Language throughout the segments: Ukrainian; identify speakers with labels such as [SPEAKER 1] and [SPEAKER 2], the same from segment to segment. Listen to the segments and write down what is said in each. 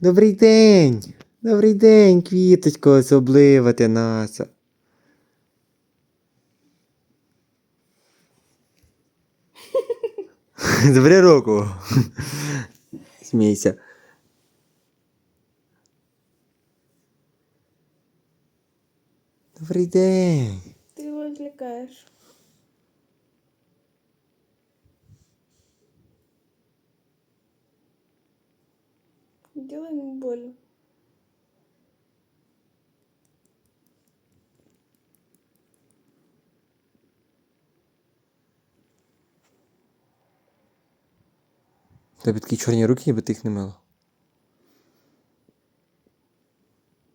[SPEAKER 1] Добрий день! Добрий день, квіточко, особлива ти наша. Забери руку. Смійся. Добрий день.
[SPEAKER 2] Ты его отвлекаешь. Делай ему больно.
[SPEAKER 1] Тебе такі чорні руки, ніби ти їх не мила.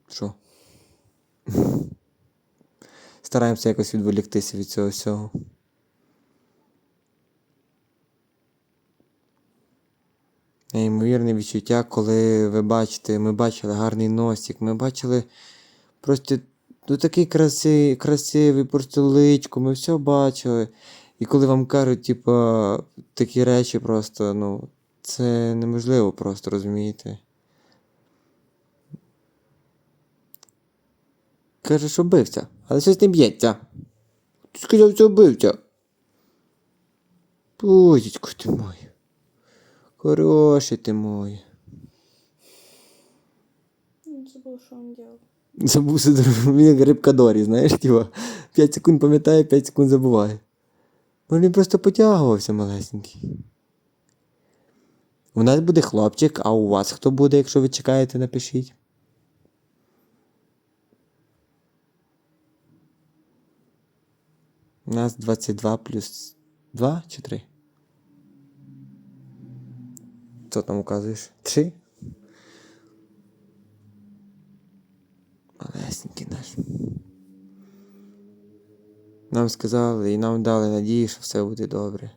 [SPEAKER 1] Що? Стараємося якось відволіктися від цього всього. Неймовірне відчуття, коли ви бачите, ми бачили гарний носик, ми бачили просто ну, такий краси, красивий, просто личко, ми все бачили. І коли вам кажуть, типа, такі речі просто, ну, це неможливо просто, розумієте? Каже, що бився, але щось не б'ється. Ти сказав, що бився. Бузечко ти мой. Хороший ти мой.
[SPEAKER 2] Забыл, что он делал.
[SPEAKER 1] Забув він як рибка Дорі, знаєш, тіва. 5 секунд пам'ятає, 5 секунд забуває. Може він просто потягувався малесенький. У нас буде хлопчик, а у вас хто буде, якщо ви чекаєте, напишіть. У нас 22 плюс 2 чи 3? Що там указуєш? 3? Малесенький наш. Нам сказали і нам дали надію, що все буде добре.